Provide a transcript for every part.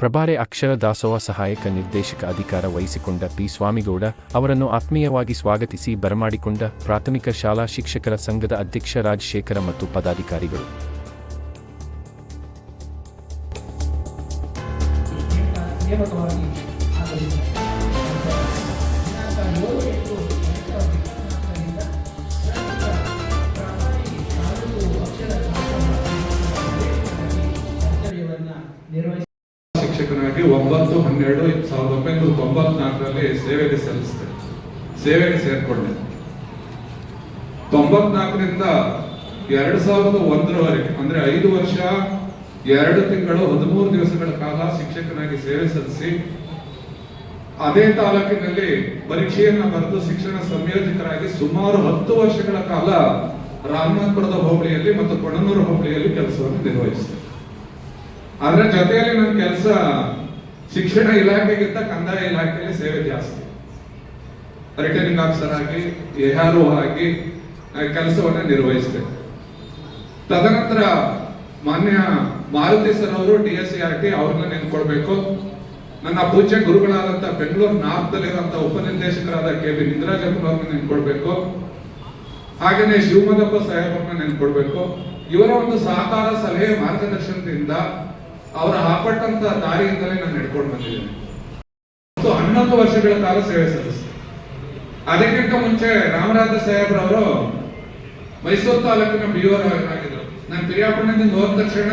ಪ್ರಭಾರೆ ಅಕ್ಷರ ದಾಸೋಹ ಸಹಾಯಕ ನಿರ್ದೇಶಕ ಅಧಿಕಾರ ವಹಿಸಿಕೊಂಡ ಪಿ. ಸ್ವಾಮಿಗೌಡ ಅವರನ್ನು ಆತ್ಮೀಯವಾಗಿ ಸ್ವಾಗತಿಸಿ ಬರಮಾಡಿಕೊಂಡ ಪ್ರಾಥಮಿಕ ಶಾಲಾ ಶಿಕ್ಷಕರ ಸಂಘದ ಅಧ್ಯಕ್ಷ ರಾಜಶೇಖರ ಮತ್ತು ಪದಾಧಿಕಾರಿಗಳು. ಶಿಕ್ಷಕನಾಗಿ ಒಂಬತ್ತು ಹನ್ನೆರಡು ಸಾವಿರದ ಒಂಬೈನೂರ ತೊಂಬತ್ನಾಲ್ಕರಲ್ಲಿ ಸೇವೆಗೆ ಸಲ್ಲಿಸಿದೆ. ಸೇವೆಗೆ ಸೇರ್ಕೊಂಡೆ. ತೊಂಬತ್ನಾಲ್ಕರಿಂದ ಎರಡು ಸಾವಿರದ ಒಂದರವರೆಗೆ, ಅಂದ್ರೆ ಐದು ವರ್ಷ, ಎರಡು ತಿಂಗಳು, ಹದಿಮೂರು ದಿವಸಗಳ ಕಾಲ ಶಿಕ್ಷಕನಾಗಿ ಸೇವೆ ಸಲ್ಲಿಸಿ, ಅದೇ ತಾಲೂಕಿನಲ್ಲಿ ಪರೀಕ್ಷೆಯನ್ನು ಬರೆದು ಶಿಕ್ಷಣ ಸಂಯೋಜಕರಾಗಿ ಸುಮಾರು ಹತ್ತು ವರ್ಷಗಳ ಕಾಲ ರಾಮನಾಥಪುರದ ಹೋಬಳಿಯಲ್ಲಿ ಮತ್ತು ಕೊಣನೂರು ಹೋಬಳಿಯಲ್ಲಿ ಕೆಲಸವನ್ನು ನಿರ್ವಹಿಸಿದೆ. ಅದರ ಜೊತೆಯಲ್ಲಿ ನನ್ನ ಕೆಲಸ ಶಿಕ್ಷಣ ಇಲಾಖೆಗಿಂತ ಕಂದಾಯ ಇಲಾಖೆಯಲ್ಲಿ ಸೇವೆ ಜಾಸ್ತಿ. ರಿಟರ್ನಿಂಗ್ ಆಫೀಸರ್ ಆಗಿ, ಎಹಾರು ಆಗಿ ಕೆಲಸವನ್ನು ನಿರ್ವಹಿಸಿದೆ ತದನಂತರ ಮಾನ್ಯ ಮಾರುತಿ ಸರ್ ಅವರು, D S C R T ಅವ್ರನ್ನ ನೆನ್ಕೊಳ್ಬೇಕು ನನ್ನ ಪೂಜ್ಯ ಗುರುಗಳಾದಂತ ಬೆಂಗಳೂರು ನಾರ್ತ್ ದಲ್ಲಿರುವಂತ ಉಪನಿರ್ದೇಶಕರಾದ ಕೆ ಬಿ ನಿಂದ್ರಾಜಪ್ಪನವ್ರನ್ನ ನೆನ್ಕೊಳ್ಬೇಕು ಹಾಗೇನೆ ಶಿವಮೊಗ್ಗಪ್ಪ ಸಾಹೇಬ್ರನ್ನ ನೆನ್ಕೊಳ್ಬೇಕು ಇವರ ಒಂದು ಸಹಕಾರ, ಸಲಹೆ, ಮಾರ್ಗದರ್ಶನದಿಂದ ಅವರ ಹಾಪಟ್ಟಂತ ದಾರಿಯಿಂದಲೇ ನಾನು ನಡ್ಕೊಂಡು ಬಂದಿದ್ದೇನೆ. ಮತ್ತು ಹನ್ನೊಂದು ವರ್ಷಗಳ ಕಾಲ ಸೇವೆ ಸಲ್ಲಿಸಿದೆ. ಅದಕ್ಕಿಂತ ಮುಂಚೆ ರಾಮರಾಜ ಸಾಹೇಬ್ರವರು ಮೈಸೂರು ತಾಲೂಕಿನ ಬಿಒರ್ ಆಗಿದ್ರು ನಾನು ಪಿರಿಯಾಪಟ್ಟಣದಿಂದ ಹೋದ ತಕ್ಷಣ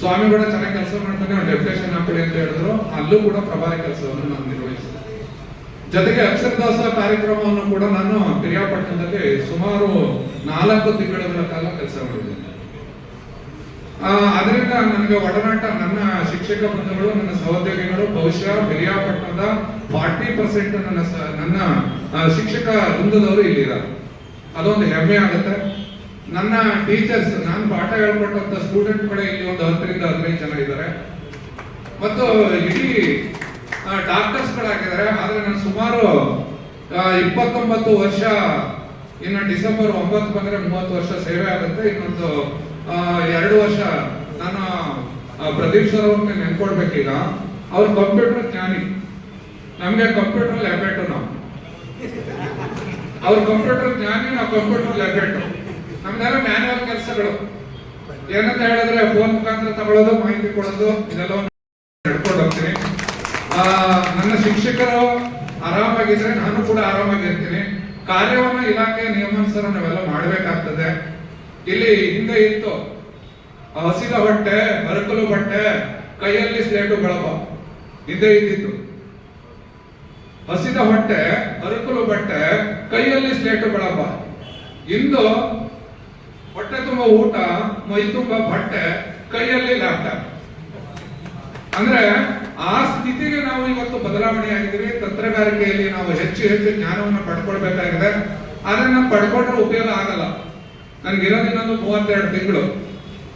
ಸ್ವಾಮಿಗೌಡ ಚೆನ್ನಾಗಿ ಕೆಲಸ ಮಾಡ್ತಾನೆ ಡೆಪ್ಯೂಟೇಷನ್ ಹಾಕೊಳ್ಳಿ ಅಂತ ಹೇಳಿದ್ರು. ಅಲ್ಲೂ ಕೂಡ ಪ್ರಭಾರಿ ಕೆಲಸವನ್ನು ನಾನು ನಿರ್ವಹಿಸಿದೆ. ಜೊತೆಗೆ ಅಕ್ಷರದಾಸ ಕಾರ್ಯಕ್ರಮವನ್ನು ಕೂಡ ನಾನು ಪಿರಿಯಾಪಟ್ಟಣದಲ್ಲಿ ಸುಮಾರು ನಾಲ್ಕು ತಿಂಗಳುಗಳ ಕಾಲ ಕೆಲಸ ಮಾಡಿದ್ದೇನೆ. ಅದರಿಂದ ನನಗೆ ಒಡನಾಟ, ನನ್ನ ಶಿಕ್ಷಕ ಬಂಧುಗಳು ನನ್ನ ಸಹೋದ್ಯೋಗಿಗಳು, ಬಹುಶಃ ಬಿರಿಯಾಪಟ್ಟಣದ ಫಾರ್ಟಿ ಪರ್ಸೆಂಟ್ ನನ್ನ ನನ್ನ ಶಿಕ್ಷಕ ವೃಂದದವರು ಇಲ್ಲಿದ್ದಾರೆ. ಅದೊಂದು ಹೆಮ್ಮೆ ಆಗುತ್ತೆ. ನನ್ನ ಟೀಚರ್ಸ್ ನಾನು ಪಾಠ ಹೇಳ್ಕೊಟ್ಟಂತ ಸ್ಟೂಡೆಂಟ್ ಕಡೆ ಇಲ್ಲಿ ಒಂದು ಹತ್ತರಿಂದ ಹದಿನೈದು ಜನ ಇದ್ದಾರೆ. ಮತ್ತು ಇಡೀ ಡಾಕ್ಟರ್ಸ್ ಗಳಾಗಿದ್ದಾರೆ. ಆದ್ರೆ ನಾನು ಸುಮಾರು ಇಪ್ಪತ್ತೊಂಬತ್ತು ವರ್ಷ, ಇನ್ನು ಡಿಸೆಂಬರ್ ಒಂಬತ್ತು ಬಂದ್ರೆ ಮೂವತ್ತು ವರ್ಷ ಸೇವೆ ಆಗುತ್ತೆ. ಇನ್ನೊಂದು ಎರಡು ವರ್ಷ ನಾನು ಪ್ರದೀಪ್ ಸರ್ ಅವ್ರನ್ನ ನೆನ್ಕೊಡ್ಬೇಕೀಗ. ಅವ್ರು ಕಂಪ್ಯೂಟರ್ ಜ್ಞಾನಿ. ನಮ್ಗೆ ಕಂಪ್ಯೂಟರ್ ಲ್ಯಾಬ್ರೇಟ್ ನಾವು. ಅವ್ರ ಕಂಪ್ಯೂಟರ್ ಜ್ಞಾನಿ, ನಾವು ಕಂಪ್ಯೂಟರ್ ಲ್ಯಾಬ್ರೇಟ್ ನಮ್ದೆಲ್ಲ ಮ್ಯಾನುವಲ್ ಕೆಲಸಗಳು. ಏನಂತ ಹೇಳಿದ್ರೆ ಫೋನ್ ಮುಖಾಂತರ ತಗೊಳ್ಳೋದು, ಮಾಹಿತಿ ಕೊಡೋದು ಇದೆಲ್ಲ ನಡ್ಕೊಂಡು ಹೋಗ್ತೀನಿ. ನನ್ನ ಶಿಕ್ಷಕರು ಆರಾಮಾಗಿದ್ರೆ ನಾನು ಕೂಡ ಆರಾಮಾಗಿರ್ತೀನಿ. ಕಾರ್ಯವನ್ನು ಇಲಾಖೆ ನಿಯಮಾನುಸಾರ ನಾವೆಲ್ಲ ಮಾಡಬೇಕಾಗ್ತದೆ. ಇಲ್ಲಿ ಹಿಂದೆ ಇತ್ತು. ಹಸಿದ ಬಟ್ಟೆ, ಮರಕಲು ಬಟ್ಟೆ, ಕೈಯಲ್ಲಿ ಸ್ಲೇಟು ಬಳಪ ಹಿಂದೆ ಇದ್ದಿತ್ತು. ಹಸಿದ ಹೊಟ್ಟೆ ಹರಕಲು ಬಟ್ಟೆ, ಕೈಯಲ್ಲಿ ಸ್ಲೇಟು ಬಳಪ ಇಂದು ಹೊಟ್ಟೆ ತುಂಬ ಊಟ, ಮೈ ತುಂಬ ಬಟ್ಟೆ, ಕೈಯಲ್ಲಿ ಲ್ಯಾಪ್ಟಾಪ್. ಅಂದ್ರೆ ಆ ಸ್ಥಿತಿಗೆ ನಾವು ಇವತ್ತು ಬದಲಾವಣೆ ಆಗಿದ್ದೀವಿ. ತಂತ್ರಗಾರಿಕೆಯಲ್ಲಿ ನಾವು ಹೆಚ್ಚು ಹೆಚ್ಚು ಜ್ಞಾನವನ್ನು ಪಡ್ಕೊಳ್ಬೇಕಾಗಿದೆ. ಅದನ್ನ ಪಡ್ಕೊಂಡ್ರೆ ಉಪಯೋಗ ಆಗಲ್ಲ. ನನ್ಗಿರೋದು ಇನ್ನೊಂದು ಮೂವತ್ತೆರಡು ತಿಂಗಳು.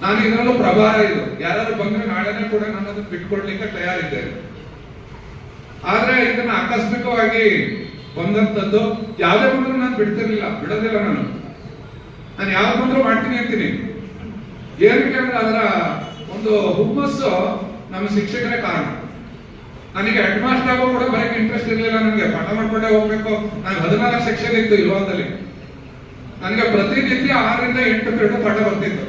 ನಾನು ಇದರಲ್ಲೂ ಪ್ರಭಾರ ಇದು. ಯಾರಾದ್ರೂ ಬಂದ್ರೆ ನಾಳೆನೇ ಕೂಡ ನಾನು ಅದನ್ನ ಬಿಟ್ಕೊಡ್ಲಿಕ್ಕೆ ತಯಾರಿದ್ದೇನೆ. ಆದ್ರೆ ಇದನ್ನ ಆಕಸ್ಮಿಕವಾಗಿ ಬಂದಂತದ್ದು ಯಾವ್ದೇ ಬಂದ್ರು ನಾನು ಬಿಡ್ತಿರ್ಲಿಲ್ಲ. ಬಿಡೋದಿಲ್ಲ ನಾನು. ನಾನು ಯಾವ್ದು ಬಂದ್ರು ಮಾಡ್ತೀನಿ ಅಂತೀನಿ. ಏನಕ್ಕೆ ಅಂದ್ರೆ ಅದರ ಒಂದು ಹುಮ್ಮಸ್ಸು ನಮ್ಮ ಶಿಕ್ಷಕರೇ ಕಾರಣ. ನನಗೆ ಹೆಡ್ ಮಾಸ್ಟರ್ ಆಗೋ ಕೂಡ ಬರಕ್ಕೆ ಇಂಟ್ರೆಸ್ಟ್ ಇರಲಿಲ್ಲ ನನಗೆ. ಪಾಠ ಮಾಡ್ಕೊಂಡೇ ಹೋಗ್ಬೇಕು. ನನಗೆ ಹದಿನಾಲ್ಕು ಸೆಕ್ಷನ್ ಇತ್ತು ಇಲ್ವಾದಲ್ಲಿ ನನಗೆ ಪ್ರತಿನಿತ್ಯ ಆರರಿಂದ ಎಂಟು ಗಂಟೆ ಪಾಠ ಬರ್ತಿತ್ತು.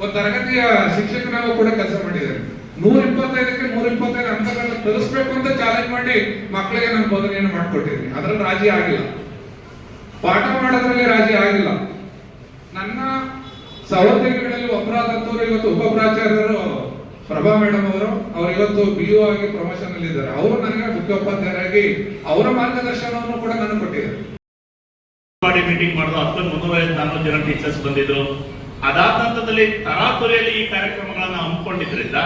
ಒಂದು ತರಗತಿಯ ಶಿಕ್ಷಕನಾಗ ಕೂಡ ಕೆಲಸ ಮಾಡಿದ್ದಾರೆ. ನೂರ ಇಪ್ಪತ್ತೈದಕ್ಕೆ ನೂರ ಇಪ್ಪತ್ತೈದು ಅಂಕಗಳನ್ನ ಕಲಿಸ್ಬೇಕು ಅಂತ ಚಾಲೆಂಜ್ ಮಾಡಿ ಮಕ್ಕಳಿಗೆ ನಾನು ಬೋಧನೆಯನ್ನು ಮಾಡಿಕೊಟ್ಟಿದ್ದೀನಿ. ಅದರಲ್ಲಿ ರಾಜಿ ಆಗಿಲ್ಲ. ಪಾಠ ಮಾಡೋದ್ರಲ್ಲಿ ರಾಜಿ ಆಗಿಲ್ಲ. ನನ್ನ ಸಹೋದ್ಯೋಗಿಗಳಲ್ಲಿ ಒಬ್ಬರಾದಂಥವ್ರು ಇವತ್ತು ಉಪ ಪ್ರಾಚಾರ್ಯರು ಪ್ರಭಾ ಮೇಡಮ್ ಅವರು ಅವರು ಇವತ್ತು ಬಿ ಯು ಆಗಿ ಪ್ರಮೋಷನ್ ಅಲ್ಲಿ ಇದ್ದಾರೆ ಅವರು ನನಗೆ ಮುಖ್ಯೋಪಾಧ್ಯಾಯರಾಗಿ ಅವರ ಮಾರ್ಗದರ್ಶನವನ್ನು ಕೂಡ ನಾನು ಕೊಟ್ಟಿದ್ದಾರೆ. ಮೀಟಿಂಗ್ ಮಾಡಿದ್ರು ಹತ್ತು ಮುನ್ನೂರ ನಾನ್ನೂರು ಜನ ಟೀಚರ್ಸ್ ಬಂದಿದ್ರು. ಅದಾದ ನಂತರದಲ್ಲಿ ತರಾತುರಿಯಲ್ಲಿ ಈ ಕಾರ್ಯಕ್ರಮಗಳನ್ನ ಹಮ್ಮಿಕೊಂಡಿದ್ರಿಂದ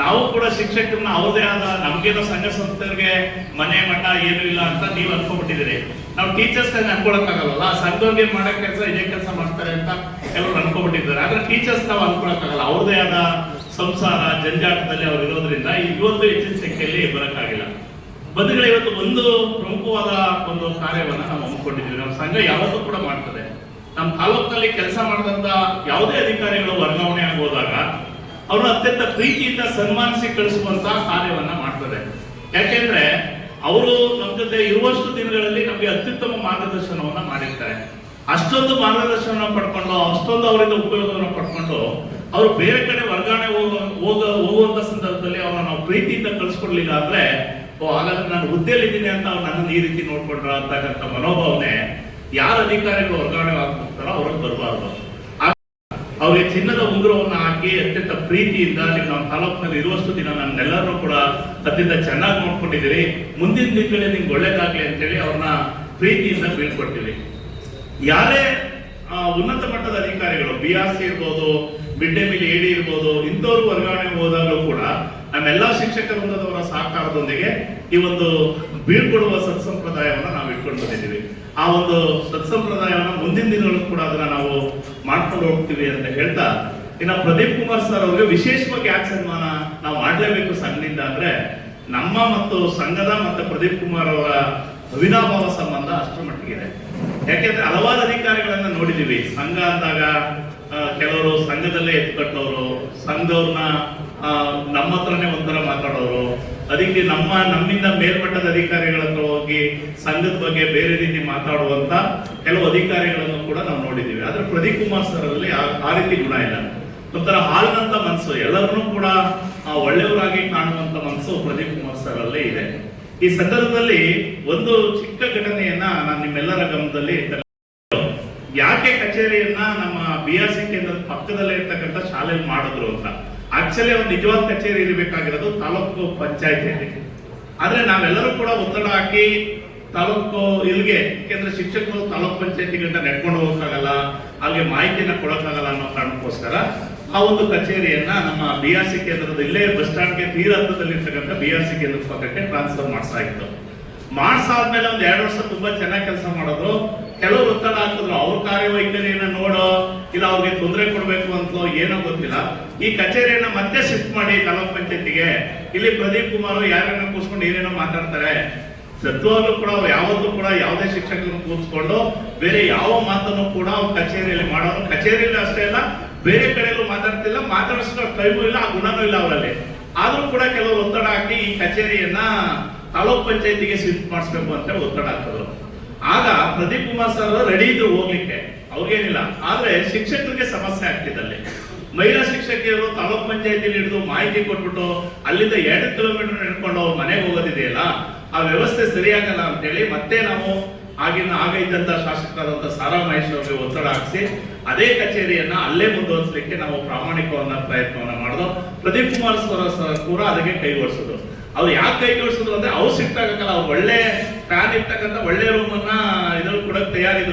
ನಾವು ಕೂಡ ಶಿಕ್ಷಕರನ್ನ ಅವ್ರದೇ ಆದ ನಮ್ಗೇನೋ ಸಂಘ ಸಂಸ್ಥೆಗಳಿಗೆ ಮನೆ ಮಠ ಏನು ಇಲ್ಲ ಅಂತ ನೀವು ಅನ್ಕೊಂಡ್ಬಿಟ್ಟಿದ್ದೀರಿ. ನಾವು ಟೀಚರ್ಸ್ ಅನ್ಕೊಳಕ್ಕಾಗಲ್ಲ, ಸಂಘವ್ರಿಗೆ ಮಾಡೋ ಕೆಲಸ ಇದೇ ಕೆಲಸ ಮಾಡ್ತಾರೆ ಅಂತ ಎಲ್ಲರೂ ಅನ್ಕೊಂಡ್ಬಿಟ್ಟಿದ್ದಾರೆ. ಆದ್ರೆ ಟೀಚರ್ಸ್ ನಾವು ಅನ್ಕೊಳಕ್ಕಾಗಲ್ಲ ಅವ್ರದೇ ಆದ ಸಂಸಾರ ಜಂಜಾಟದಲ್ಲಿ ಅವ್ರು ಇರೋದ್ರಿಂದ ಇವತ್ತು ಹೆಚ್ಚಿನ ಸಂಖ್ಯೆಯಲ್ಲಿ ಬರಕ್ಕಾಗಿಲ್ಲ. ಬದುಗಳ ಇವತ್ತು ಒಂದು ಪ್ರಮುಖವಾದ ಒಂದು ಕಾರ್ಯವನ್ನು ನಾವು ಹಮ್ಮಿಕೊಂಡಿದ್ದೀವಿ. ನಮ್ಮ ಸಂಘ ಯಾವತ್ತೂ ಕೂಡ ಮಾಡ್ತದೆ. ನಮ್ಮ ತಾಲೂಕಿನಲ್ಲಿ ಕೆಲಸ ಮಾಡಿದಂತ ಯಾವುದೇ ಅಧಿಕಾರಿಗಳು ವರ್ಗಾವಣೆ ಆಗೋದಾಗ ಅವರು ಅತ್ಯಂತ ಪ್ರೀತಿಯಿಂದ ಸನ್ಮಾನಿಸಿ ಕಳಿಸುವಂತ ಕಾರ್ಯವನ್ನ ಅವರು ನಮ್ಮ ಜೊತೆ ಇರುವಷ್ಟು ದಿನಗಳಲ್ಲಿ ನಮಗೆ ಅತ್ಯುತ್ತಮ ಮಾರ್ಗದರ್ಶನವನ್ನ ಮಾಡಿರ್ತಾರೆ. ಅಷ್ಟೊಂದು ಮಾರ್ಗದರ್ಶನ ಪಡ್ಕೊಂಡು, ಅಷ್ಟೊಂದು ಅವರಿಂದ ಉಪಯೋಗವನ್ನು ಪಡ್ಕೊಂಡು ಅವರು ಬೇರೆ ಕಡೆ ವರ್ಗಾವಣೆ ಹೋಗ, ಹೋಗುವಂತ ಸಂದರ್ಭದಲ್ಲಿ ಅವರನ್ನು ನಾವು ಪ್ರೀತಿಯಿಂದ ಕಳಿಸ್ಕೊಡ್ಲಿಲ್ಲ ಅಂದ್ರೆ ಓ, ಹಾಗಾದ್ರೆ ನಾನು ಹುದ್ದೆಯಲ್ಲಿದ್ದೀನಿ ಅಂತ ಅವ್ರು ನನ್ನನ್ನು ಈ ರೀತಿ ನೋಡ್ಕೊಂಡ್ರ ಅಂತಕ್ಕಂಥ ಮನೋಭಾವನೆ ಯಾರ ಅಧಿಕಾರಿಗಳು ವರ್ಗಾವಣೆ ಆಗ್ತಾರೋ ಅವ್ರಿಗೆ ಬರಬಾರ್ದು. ಅವ್ರಿಗೆ ಚಿನ್ನದ ಉಂಗುರವನ್ನು ಹಾಕಿ ಅತ್ಯಂತ ಪ್ರೀತಿಯಿಂದ ನೀವು ನಮ್ಮ ತಾಲೂಕಿನಲ್ಲಿ ಇರುವಷ್ಟು ದಿನ ನನ್ನೆಲ್ಲರೂ ಕೂಡ ಅತ್ಯಂತ ಚೆನ್ನಾಗಿ ನೋಡ್ಕೊಂಡಿದ್ದೀರಿ. ಮುಂದಿನ ದಿನಗಳಲ್ಲಿ ನಿಮ್ಗೆ ಒಳ್ಳೇದಾಗ್ಲಿ ಅಂತೇಳಿ ಅವ್ರನ್ನ ಪ್ರೀತಿಯಿಂದ ಬೀಳ್ಕೊಡ್ತೀವಿ. ಯಾರೇ ಉನ್ನತ ಮಟ್ಟದ ಅಧಿಕಾರಿಗಳು, ಬಿ ಆರ್ ಸಿ ಇರ್ಬೋದು ಬಿಡ್ಡೆ ಮೀಲ್ ಎಡಿ ಇರ್ಬೋದು, ಇಂಥವ್ರು ವರ್ಗಾವಣೆ ಹೋದಾಗಲೂ ಕೂಡ ನಮ್ಮೆಲ್ಲಾ ಶಿಕ್ಷಕ ವೃಂದದವರ ಸಹಕಾರದೊಂದಿಗೆ ಈ ಒಂದು ಬೀಳ್ಕೊಡುವ ಸತ್ಸಂಪ್ರದಾಯವನ್ನು ನಾವು ಇಟ್ಕೊಂಡು ಬಂದಿದ್ದೀವಿ. ಆ ಒಂದು ಸತ್ಸಂಪ್ರದಾಯವನ್ನು ಮುಂದಿನ ದಿನಗಳು ಕೂಡ ಅದನ್ನ ನಾವು ಮಾಡ್ಕೊಂಡು ಹೋಗ್ತೀವಿ ಅಂತ ಹೇಳ್ತಾ, ಇನ್ನು ಪ್ರದೀಪ್ ಕುಮಾರ್ ಸರ್ ಅವರಿಗೆ ವಿಶೇಷವಾಗಿ ಯಾಕೆ ಸನ್ಮಾನ ನಾವು ಮಾಡ್ಲೇಬೇಕು ಸಂಘದಿಂದ ಅಂದ್ರೆ, ನಮ್ಮ ಮತ್ತು ಸಂಘದ ಮತ್ತು ಪ್ರದೀಪ್ ಕುಮಾರ್ ಅವರ ಅವಿನಾಭಾವ ಸಂಬಂಧ ಅಷ್ಟರ ಮಟ್ಟಿಗಿದೆ. ಯಾಕೆಂದ್ರೆ ಹಲವಾರು ಅಧಿಕಾರಿಗಳನ್ನ ನೋಡಿದೀವಿ. ಸಂಘ ಅಂದಾಗ ಕೆಲವರು ಸಂಘದಲ್ಲೇ ಎತ್ಕಟ್ಟೋರು ಸಂಘವ್ರನ್ನ ನಮ್ಮ ಹತ್ರನೇ ಒಂಥರ ಮಾತಾಡೋರು. ಅದಕ್ಕೆ ನಮ್ಮ, ನಮ್ಮಿಂದ ಮೇಲ್ಮಟ್ಟದ ಅಧಿಕಾರಿಗಳ ಹತ್ರ ಹೋಗಿ ಸಂಘದ ಬಗ್ಗೆ ಬೇರೆ ರೀತಿ ಮಾತಾಡುವಂತ ಕೆಲವು ಅಧಿಕಾರಿಗಳನ್ನು ಕೂಡ ನಾವು ನೋಡಿದ್ದೀವಿ. ಆದ್ರೆ ಪ್ರದೀಪ್ ಕುಮಾರ್ ಸರ್ ಅಲ್ಲಿ ಆ- ರೀತಿ ಗುಣ ಇಲ್ಲ. ಒಂಥರ ಹಾಲಿನಂತ ಮನಸ್ಸು ಎಲ್ಲರನ್ನೂ ಕೂಡ ಒಳ್ಳೆಯವರಾಗಿ ಕಾಣುವಂತ ಮನಸ್ಸು ಪ್ರದೀಪ್ ಕುಮಾರ್ ಸರ್ ಅಲ್ಲೇ ಇದೆ. ಈ ಸಂದರ್ಭದಲ್ಲಿ ಒಂದು ಚಿಕ್ಕ ಘಟನೆಯನ್ನ ನಾನು ನಿಮ್ಮೆಲ್ಲರ ಗಮನದಲ್ಲಿ ಯಾಕೆ ಕಚೇರಿಯನ್ನ ನಮ್ಮ ಬಿ ಆರ್ ಸಿ ಕೇಂದ್ರದ ಪಕ್ಕದಲ್ಲೇ ಇರ್ತಕ್ಕಂಥ ಶಾಲೆಯಲ್ಲಿ ಮಾಡಿದ್ರು ಅಂತ. ಆಕ್ಚುಲಿ ಒಂದು ನಿಜವಾದ ಕಚೇರಿ ಇರಬೇಕಾಗಿರೋದು ತಾಲೂಕು ಪಂಚಾಯತಿಯಲ್ಲಿ ಆದ್ರೆ ನಾವೆಲ್ಲರೂ ಕೂಡ ಒತ್ತಡ ಹಾಕಿ ತಾಲೂಕು ಇಲ್ಲಿಗೆ ಯಾಕೆಂದ್ರೆ ಶಿಕ್ಷಕರು ತಾಲೂಕು ಪಂಚಾಯತಿಗಳಿಂದ ನೆಡ್ಕೊಂಡು ಹೋಗೋಕ್ಕಾಗಲ್ಲ, ಅಲ್ಲಿಗೆ ಮಾಹಿತಿನ ಕೊಡೋಕ್ಕಾಗಲ್ಲ ಅನ್ನೋ ಕಾರಣಕ್ಕೋಸ್ಕರ ಆ ಒಂದು ಕಚೇರಿಯನ್ನ ನಮ್ಮ ಬಿ ಆರ್ ಸಿ ಕೇಂದ್ರದ ಇಲ್ಲೇ ಬಸ್ ಸ್ಟ್ಯಾಂಡ್ಗೆ ತೀರ ಹತ್ತದಲ್ಲಿರ್ತಕ್ಕಂಥ ಬಿ ಆರ್ ಸಿ ಕೇಂದ್ರ ಪಕ್ಕಕ್ಕೆ ಟ್ರಾನ್ಸ್ಫರ್ ಮಾಡ್ಸಾಗಿತ್ತು ಮಾಡ್ಸಾದ್ಮೇಲೆ ಒಂದು ಎರಡು ವರ್ಷ ತುಂಬಾ ಚೆನ್ನಾಗಿ ಕೆಲಸ ಮಾಡೋದು ಕೆಲವರು ಒತ್ತಡ ಹಾಕಿದ್ರು, ಅವ್ರ ಕಾರ್ಯವೈಖರಿಯನ್ನ ನೋಡೋ, ಇಲ್ಲ ಅವ್ರಿಗೆ ತೊಂದರೆ ಕೊಡಬೇಕು ಅಂತಲೋ ಏನೋ ಗೊತ್ತಿಲ್ಲ. ಈ ಕಚೇರಿಯನ್ನ ಮತ್ತೆ ಶಿಫ್ಟ್ ಮಾಡಿ ತಾಲೂಕ್ ಪಂಚಾಯತಿಗೆ. ಇಲ್ಲಿ ಪ್ರದೀಪ್ ಕುಮಾರ್ ಯಾರನ್ನ ಕೂರ್ಸ್ಕೊಂಡು ಏನೇನೋ ಮಾತಾಡ್ತಾರೆ. ಸತ್ವವನ್ನು ಕೂಡ ಯಾವತ್ತೂ ಕೂಡ ಯಾವುದೇ ಶಿಕ್ಷಕರನ್ನು ಕೂರಿಸ್ಕೊಂಡು ಬೇರೆ ಯಾವ ಮಾತನ್ನು ಕೂಡ ಅವ್ರು ಕಚೇರಿಯಲ್ಲಿ ಮಾಡೋರು. ಕಚೇರಿಯಲ್ಲಿ ಅಷ್ಟೇ ಅಲ್ಲ, ಬೇರೆ ಕಡೆಯಲ್ಲೂ ಮಾತಾಡ್ತಿಲ್ಲ ಮಾತಾಡಿಸೋ ಟೈಮು ಇಲ್ಲ, ಆ ಗುಣನೂ ಇಲ್ಲ ಅವರಲ್ಲಿ. ಆದ್ರೂ ಕೂಡ ಕೆಲವರು ಒತ್ತಡ ಹಾಕಿ ಈ ಕಚೇರಿಯನ್ನ ತಾಲೂಕ್ ಪಂಚಾಯತಿಗೆ ಶಿಫ್ಟ್ ಮಾಡಿಸ್ಬೇಕು ಅಂತ ಒತ್ತಡ ಹಾಕಿದ್ರು. ಆಗ ಪ್ರದೀಪ್ ಕುಮಾರ್ ಸರ್ ರೆಡಿ ಇದ್ರು ಹೋಗ್ಲಿಕ್ಕೆ. ಅವ್ರಿಗೇನಿಲ್ಲ. ಆದ್ರೆ ಶಿಕ್ಷಕರಿಗೆ ಸಮಸ್ಯೆ ಆಗ್ತಿದ್ದಲ್ಲಿ ಮಹಿಳಾ ಶಿಕ್ಷಕಿಯರು ತಾಲೂಕ್ ಪಂಚಾಯತಿಯಲ್ಲಿ ಹಿಡಿದು ಮಾಹಿತಿ ಕೊಟ್ಬಿಟ್ಟು ಅಲ್ಲಿಂದ ಎರಡು ಕಿಲೋಮೀಟರ್ ನಡ್ಕೊಂಡು ಅವ್ರ ಮನೆಗೆ ಹೋಗೋದಿದೆಯಲ್ಲ, ಆ ವ್ಯವಸ್ಥೆ ಸರಿಯಾಗಲ್ಲ ಅಂತೇಳಿ ಮತ್ತೆ ನಾವು ಆಗಿನ, ಆಗ ಇದ್ದಂತ ಶಾಸಕರಾದಂತ ಸಾರಾ ಮಹೇಶ್ ಅವರಿಗೆ ಒತ್ತಡ ಹಾಕಿಸಿ ಅದೇ ಕಚೇರಿಯನ್ನ ಅಲ್ಲೇ ಮುಂದುವರಿಸಲಿಕ್ಕೆ ನಾವು ಪ್ರಾಮಾಣಿಕವನ್ನ ಪ್ರಯತ್ನವನ್ನ ಮಾಡಿದ್ರು ಪ್ರದೀಪ್ ಕುಮಾರ್ ಸರ್ ಕೂಡ ಅದಕ್ಕೆ ಕೈಗೊಳಿಸಿದ್ರು ಅವ್ರು ಯಾಕೆ ಕೈಗೊಳಿಸಿದ್ರು ಅಂದ್ರೆ ಅವ್ರು ಸಿಕ್ತಾಗಲ್ಲ ಒಳ್ಳೆ ಫ್ಯಾನ್ ಇರ್ತಕ್ಕಂಥ ಒಳ್ಳೆ ರೂಮನ್ನ ಇದ್ರಲ್ಲಿ ಕೂಡ ತಯಾರಿದ್ರು.